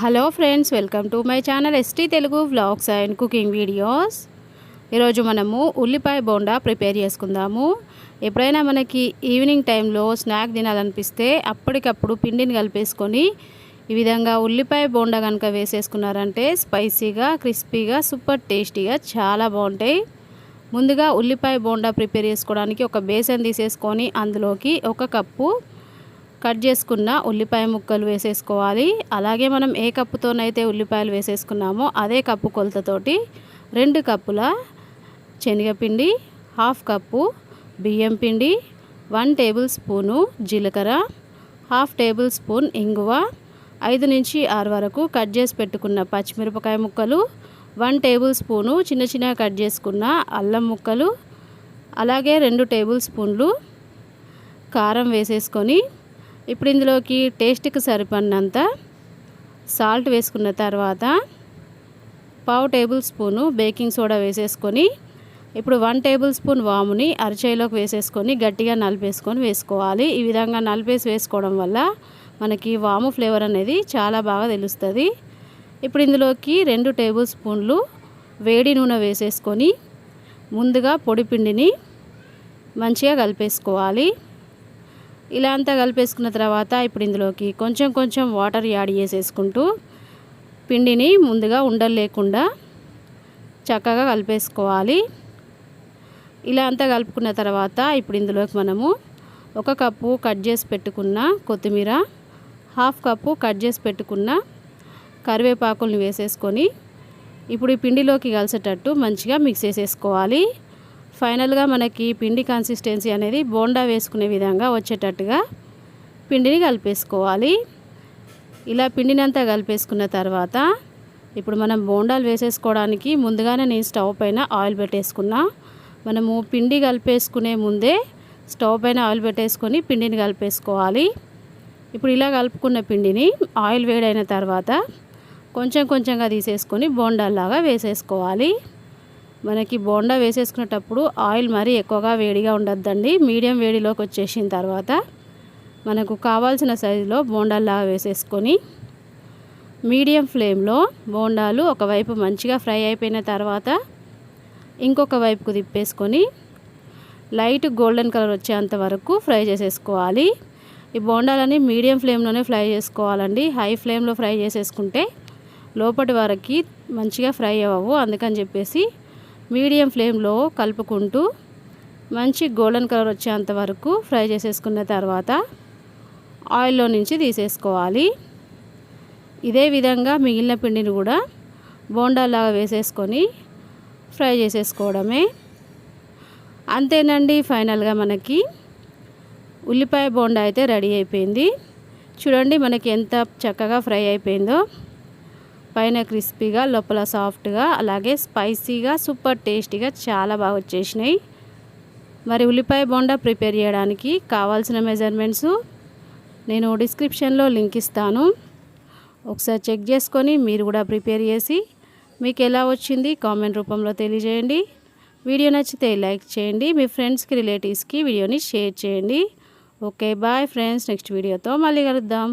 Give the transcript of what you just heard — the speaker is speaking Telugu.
Hello friends welcome to my channel ST Telugu vlogs and cooking videos. ఈరోజు మనము ఉల్లిపాయ బోండా ప్రిపేర్ చేసుకుందాము. ఎప్పుడైనా మనకి ఈవినింగ్ టైంలో స్నాక్ తినాలనిపిస్తే అప్పటికప్పుడు పిండిని కలిపేసుకొని ఈ విధంగా ఉల్లిపాయ బోండా కనుక వేసేసుకున్నారంటే స్పైసీగా క్రిస్పీగా సూపర్ టేస్టీగా చాలా బాగుంటాయి. ముందుగా ఉల్లిపాయ బోండా ప్రిపేర్ చేసుకోవడానికి ఒక బేసన్ తీసేసుకొని అందులోకి ఒక కప్పు కట్ చేసుకున్న ఉల్లిపాయ ముక్కలు వేసేసుకోవాలి. అలాగే మనం ఏ కప్పుతోనైతే ఉల్లిపాయలు వేసేసుకున్నామో అదే కప్పు కొలతతోటి రెండు కప్పుల శనగపిండి హాఫ్ కప్పు బియ్యం పిండి వన్ టేబుల్ స్పూను జీలకర్ర హాఫ్ టేబుల్ స్పూన్ ఇంగువ ఐదు నుంచి ఆరు వరకు కట్ చేసి పెట్టుకున్న పచ్చిమిరపకాయ ముక్కలు వన్ టేబుల్ స్పూను చిన్న చిన్నగా కట్ చేసుకున్న అల్లం ముక్కలు అలాగే రెండు టేబుల్ స్పూన్లు కారం వేసేసుకొని ఇప్పుడు ఇందులోకి టేస్ట్కి సరిపడినంత సాల్ట్ వేసుకున్న తర్వాత పావు టేబుల్ స్పూను బేకింగ్ సోడా వేసేసుకొని ఇప్పుడు వన్ టేబుల్ స్పూన్ వాముని అరచేలోకి వేసేసుకొని గట్టిగా నలిపేసుకొని వేసుకోవాలి. ఈ విధంగా నలిపేసి వేసుకోవడం వల్ల మనకి వాము ఫ్లేవర్ అనేది చాలా బాగా తెలుస్తుంది. ఇప్పుడు ఇందులోకి రెండు టేబుల్ స్పూన్లు వేడి నూనె వేసేసుకొని ముందుగా పొడి పిండిని మంచిగా కలిపేసుకోవాలి. ఇలా అంతా కలిపేసుకున్న తర్వాత ఇప్పుడు ఇందులోకి కొంచెం కొంచెం వాటర్ యాడ్ చేసేసుకుంటూ పిండిని ముందుగా ఉండలు లేకుండా చక్కగా కలిపేసుకోవాలి. ఇలా అంతా కలుపుకున్న తర్వాత ఇప్పుడు ఇందులోకి మనము ఒక కప్పు కట్ చేసి పెట్టుకున్న కొత్తిమీర హాఫ్ కప్పు కట్ చేసి పెట్టుకున్న కరివేపాకుల్ని వేసేసుకొని ఇప్పుడు ఈ పిండిలోకి కలిసేటట్టు మంచిగా మిక్స్ చేసేసుకోవాలి. ఫైనల్గా మనకి పిండి కన్సిస్టెన్సీ అనేది బోండా వేసుకునే విధంగా వచ్చేటట్టుగా పిండిని కలిపేసుకోవాలి. ఇలా పిండినంతా కలిపేసుకున్న తర్వాత ఇప్పుడు మనం బోండాలు వేసేసుకోవడానికి ముందుగానే నేను స్టవ్ పైన ఆయిల్ పెట్టేసుకున్నా. మనము పిండి కలిపేసుకునే ముందే స్టవ్ పైన ఆయిల్ పెట్టేసుకొని పిండిని కలిపేసుకోవాలి. ఇప్పుడు ఇలా కలుపుకున్న పిండిని ఆయిల్ వేడైన తర్వాత కొంచెం కొంచెంగా తీసేసుకొని బోండాల్లాగా వేసేసుకోవాలి. మనకి బోండా వేసేసుకునేటప్పుడు ఆయిల్ మరీ ఎక్కువగా వేడిగా ఉండద్దండి. మీడియం వేడిలోకి వచ్చేసిన తర్వాత మనకు కావాల్సిన సైజులో బోండాల్లాగా వేసేసుకొని మీడియం ఫ్లేమ్లో బోండాలు ఒకవైపు మంచిగా ఫ్రై అయిపోయిన తర్వాత ఇంకొక వైపుకు తిప్పేసుకొని లైట్ గోల్డెన్ కలర్ వచ్చేంత వరకు ఫ్రై చేసేసుకోవాలి. ఈ బోండాలని మీడియం ఫ్లేమ్లోనే ఫ్రై చేసుకోవాలండి. హై ఫ్లేమ్లో ఫ్రై చేసేసుకుంటే లోపటి వరకు మంచిగా ఫ్రై అవ్వవు. అందుకని చెప్పేసి మీడియం ఫ్లేమ్లో కలుపుకుంటూ మంచి గోల్డెన్ కలర్ వచ్చేంత వరకు ఫ్రై చేసేసుకున్న తర్వాత ఆయిల్లో నుంచి తీసేసుకోవాలి. ఇదే విధంగా మిగిలిన పిండిని కూడా బోండాలాగా వేసేసుకొని ఫ్రై చేసేసుకోవడమే. అంతేనండి ఫైనల్గా మనకి ఉల్లిపాయ బోండా అయితే రెడీ అయిపోయింది. చూడండి మనకి ఎంత చక్కగా ఫ్రై అయిపోయిందో. పైన క్రిస్పీగా లోపల సాఫ్ట్గా అలాగే స్పైసీగా సూపర్ టేస్టీగా చాలా బాగా వచ్చేసినాయి. మరి ఉల్లిపాయ బొండా ప్రిపేర్ చేయడానికి కావాల్సిన మెజర్మెంట్స్ నేను డిస్క్రిప్షన్లో లింక్ ఇస్తాను. ఒకసారి చెక్ చేసుకొని మీరు కూడా ప్రిపేర్ చేసి మీకు ఎలా వచ్చింది కామెంట్ రూపంలో తెలియజేయండి. వీడియో నచ్చితే లైక్ చేయండి మీ ఫ్రెండ్స్కి రిలేటివ్స్కి వీడియోని షేర్ చేయండి. ఓకే బాయ్ ఫ్రెండ్స్ నెక్స్ట్ వీడియోతో మళ్ళీ కలుద్దాం.